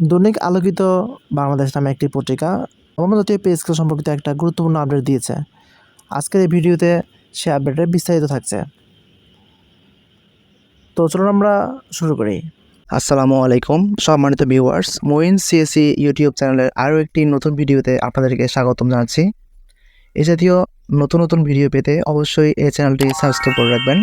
দৈনিক আলোকিত বাংলাদেশ নামে একটি পত্রিকা জাতীয় পে স্কেল সম্পর্কিত একটা গুরুত্বপূর্ণ আপডেট দিয়েছে। আজকের এই ভিডিওতে সে আপডেটে বিস্তারিত থাকছে। তো চলুন আমরা শুরু করি। আসসালামু আলাইকুম, সম্মানিত ভিউয়ার্স মোইন সিএসি ইউটিউব চ্যানেলের আরও একটি নতুন ভিডিওতে আপনাদেরকে স্বাগতম জানাচ্ছি। এ জাতীয় নতুন নতুন ভিডিও পেতে অবশ্যই এই চ্যানেলটি সাবস্ক্রাইব করে রাখবেন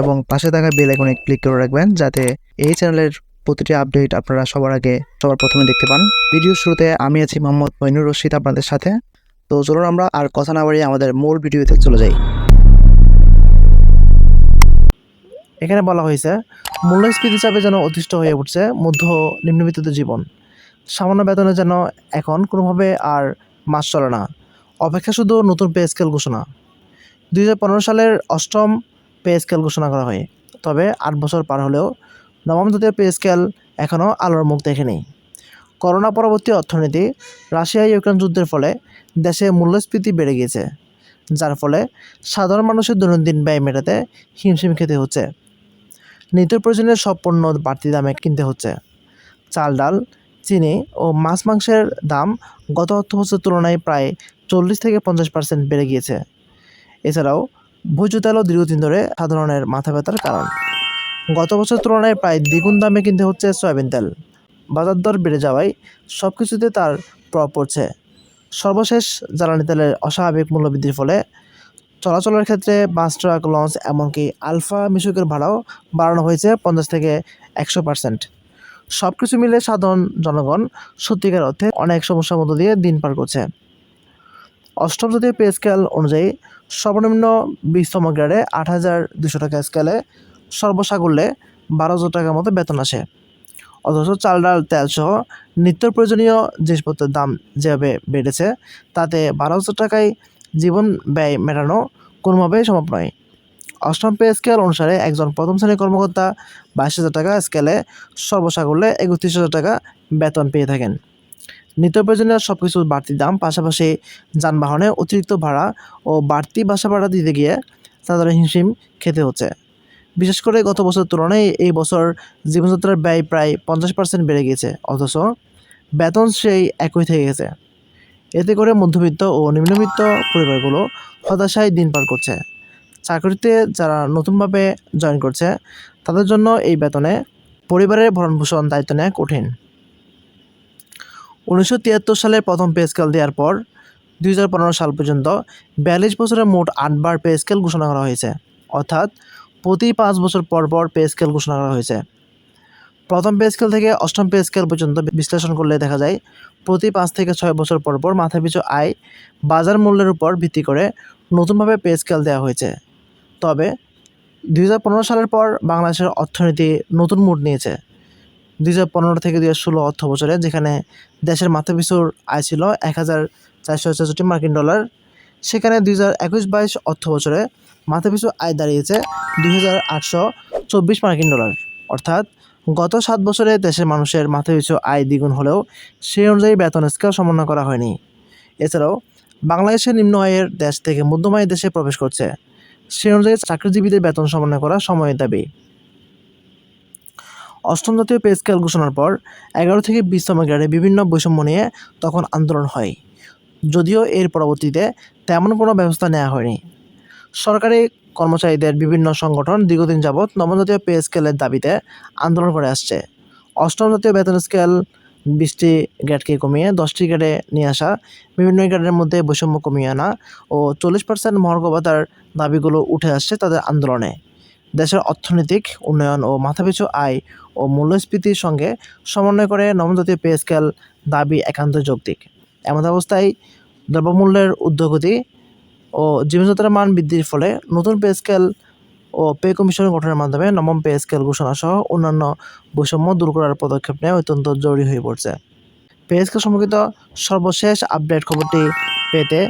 এবং পাশে থাকা বেল আইকনে ক্লিক করে রাখবেন, যাতে এই চ্যানেলের প্রতিটি আপডেট আপনারা সবার আগে, সবার প্রথমে দেখতে পান। ভিডিও শুরুতে আমি আছি মোহাম্মদ মইনুর রশিদ আপনাদের সাথে। তো চলুন আমরা আর কথা না বাড়িয়ে আমাদের মূল ভিডিওতে চলে যাই। এখানে বলা হয়েছে, মূল্যস্ফীতি চাপে যেন অতিষ্ঠ হয়ে উঠছে মধ্য নিম্নবিত্ত জীবন। সামান্য বেতনে যেন এখন কোনোভাবে আর মাস চলে না। অপেক্ষা শুধু নতুন পে স্কেল ঘোষণা। দুই হাজার পনেরো সালের অষ্টম পে স্কেল ঘোষণা করা হয়। তবে আট বছর পার হলেও নবম জাতীয় পে স্কেল এখনও আলোর মুখ দেখেনি। করোনা পরবর্তী অর্থনীতি রাশিয়া ইউক্রেন যুদ্ধের ফলে দেশে মূল্যস্ফীতি বেড়ে গিয়েছে, যার ফলে সাধারণ মানুষের দৈনন্দিন ব্যয় মেটাতে হিমশিম খেতে হচ্ছে। নিত্য প্রয়োজনীয় সব পণ্য বাড়তি দামে কিনতে হচ্ছে। চাল, ডাল, চিনি ও মাছ মাংসের দাম গত অর্থবছরের তুলনায় প্রায় চল্লিশ থেকে পঞ্চাশ পার্সেন্ট বেড়ে গিয়েছে। এছাড়াও ভোজ্য তেলও দীর্ঘদিন ধরে সাধারণের মাথা ব্যথার কারণ। গত বছর তুলনায় প্রায় দ্বিগুণ দামে কিনতে হচ্ছে সয়াবিন তেল। বাজার দর বেড়ে যাওয়ায় সব কিছুতে তার প্রভাব পড়ছে। সর্বশেষ জ্বালানি তেলের অস্বাভাবিক মূল্যবৃদ্ধির ফলে চলাচলের ক্ষেত্রে বাস ট্রাক, লঞ্চ এমনকি আলফা মিশুকের ভাড়াও বাড়ানো হয়েছে পঞ্চাশ থেকে একশো পার্সেন্ট। সব কিছু মিলে সাধারণ জনগণ সত্যিকার অর্থে অনেক সমস্যার মধ্য দিয়ে দিন পার করছে। অষ্টম জাতীয় পে স্কেল অনুযায়ী সর্বনিম্ন বিশতম গ্রেডে আট হাজার দুশো টাকা স্কেলে সর্বসাকুল্যে বারো হাজার টাকার মতো বেতন আসে। অথচ চাল, ডাল তেল সহ নিত্য প্রয়োজনীয় জিনিসপত্রের দাম যেভাবে বেড়েছে, তাতে বারো হাজার টাকায় জীবন ব্যয় মেটানো কোনোভাবেই সম্ভব নয়। অষ্টম পে স্কেল অনুসারে একজন প্রথম শ্রেণির কর্মকর্তা বাইশ হাজার টাকা স্কেলে সর্বসাকুল্যে একত্রিশ হাজার টাকা বেতন পেয়ে থাকেন। নিত্য প্রয়োজনীয় সব কিছুর বাড়তি দাম, পাশাপাশি যানবাহনে অতিরিক্ত ভাড়া ও বাড়তি বাসা ভাড়া দিতে গিয়ে তাদের হিমশিম খেতে হচ্ছে। বিশেষ করে গত বছর তুলনায় এই বছর জীবনযাত্রার ব্যয় প্রায় পঞ্চাশ পার্সেন্ট বেড়ে গিয়েছে, অথচ বেতন সেই একই থেকে গেছে। এতে করে মধ্যবিত্ত ও নিম্নবিত্ত পরিবারগুলো হতাশায় দিন পার করছে। চাকরিতে যারা নতুনভাবে জয়েন করছে, তাদের জন্য এই বেতনে পরিবারের ভরণপোষণ দায়িত্ব নেওয়া কঠিন। উনিশশো তিয়াত্তর সালে প্রথম পে স্কেল দেওয়ার পর দু হাজার পনেরো সাল পর্যন্ত বিয়াল্লিশ বছরে মোট আটবার পে স্কেল ঘোষণা করা হয়েছে। অর্থাৎ প্রতি পাঁচ বছর পর পর পে স্কেল ঘোষণা করা হয়েছে। প্রথম পে স্কেল থেকে অষ্টম পে স্কেল পর্যন্ত বিশ্লেষণ করলে দেখা যায়, প্রতি পাঁচ থেকে ছয় বছর পর পর মাথাপিছু আয় বাজার মূল্যের উপর ভিত্তি করে নতুনভাবে পে স্কেল দেওয়া হয়েছে। তবে দুই হাজার পনেরো সালের পর বাংলাদেশের অর্থনীতি নতুন মুড নিয়েছে। দু হাজার পনেরো থেকে দুই ষোলো অর্থ বছরে যেখানে দেশের মাথাপিছুর আয় ছিল এক হাজার চারশো ছেষট্টি মার্কিন ডলার সেখানে দুই হাজার একুশ বাইশ অর্থ বছরে মাথাপিছু আয় দাঁড়িয়েছে দুই হাজার আটশো চব্বিশ মার্কিন ডলার। অর্থাৎ গত সাত বছরে দেশের মানুষের মাথাপিছু আয় দ্বিগুণ হলেও সেই অনুযায়ী বেতন স্কেল সমন্বয় করা হয়নি। এছাড়াও বাংলাদেশের নিম্ন আয়ের দেশ থেকে মধ্যম আয়ের দেশে প্রবেশ করছে। সেই অনুযায়ী চাকরিজীবীদের বেতন সমন্বয় করা সময়ের দাবি। অষ্টম জাতীয় পে স্কেল ঘোষণার পর এগারো থেকে বিশতম গ্রেডে বিভিন্ন বৈষম্য নিয়ে তখন আন্দোলন হয়। যদিও এর পরবর্তীতে তেমন কোনো ব্যবস্থা নেওয়া হয়নি। সরকারি কর্মচারীদের বিভিন্ন সংগঠন দীর্ঘদিন যাবৎ নবম জাতীয় পে স্কেলের দাবিতে আন্দোলন করে আসছে। অষ্টম জাতীয় বেতন স্কেল বিশটি গ্রেডকে কমিয়ে দশটি গ্রেডে নিয়ে আসা বিভিন্ন গ্রেডের মধ্যে বৈষম্য কমিয়ে আনা ও চল্লিশ পার্সেন্ট মহার্ঘভাতার দাবিগুলো উঠে আসছে তাদের আন্দোলনে। দেশের অর্থনৈতিক উন্নয়ন ও মাথাপিছু আয় ও মূল্যস্ফীতির সঙ্গে সমন্বয় করে নবম জাতীয় পে স্কেল দাবি একান্ত যৌক্তিক। এমন অবস্থায় দ্রব্যমূল্যের ঊর্ধ্বগতি ও জীবনযাত্রার মান বৃদ্ধির ফলে নতুন পে স্কেল ও পে কমিশন গঠনের মাধ্যমে নবম পে স্কেল ঘোষণা সহ অন্যান্য বৈষম্য দূর করার পদক্ষেপ নেওয়া অত্যন্ত জরুরি হয়ে পড়ছে। পে স্কেল সম্পর্কিত সর্বশেষ আপডেট খবরটি পেতে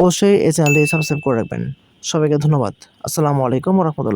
অবশ্যই এই চ্যানেলটি সাবস্ক্রাইব করে রাখবেন। সবাইকে ধন্যবাদ। আসসালামু আলাইকুম রহমতুল্লাহ।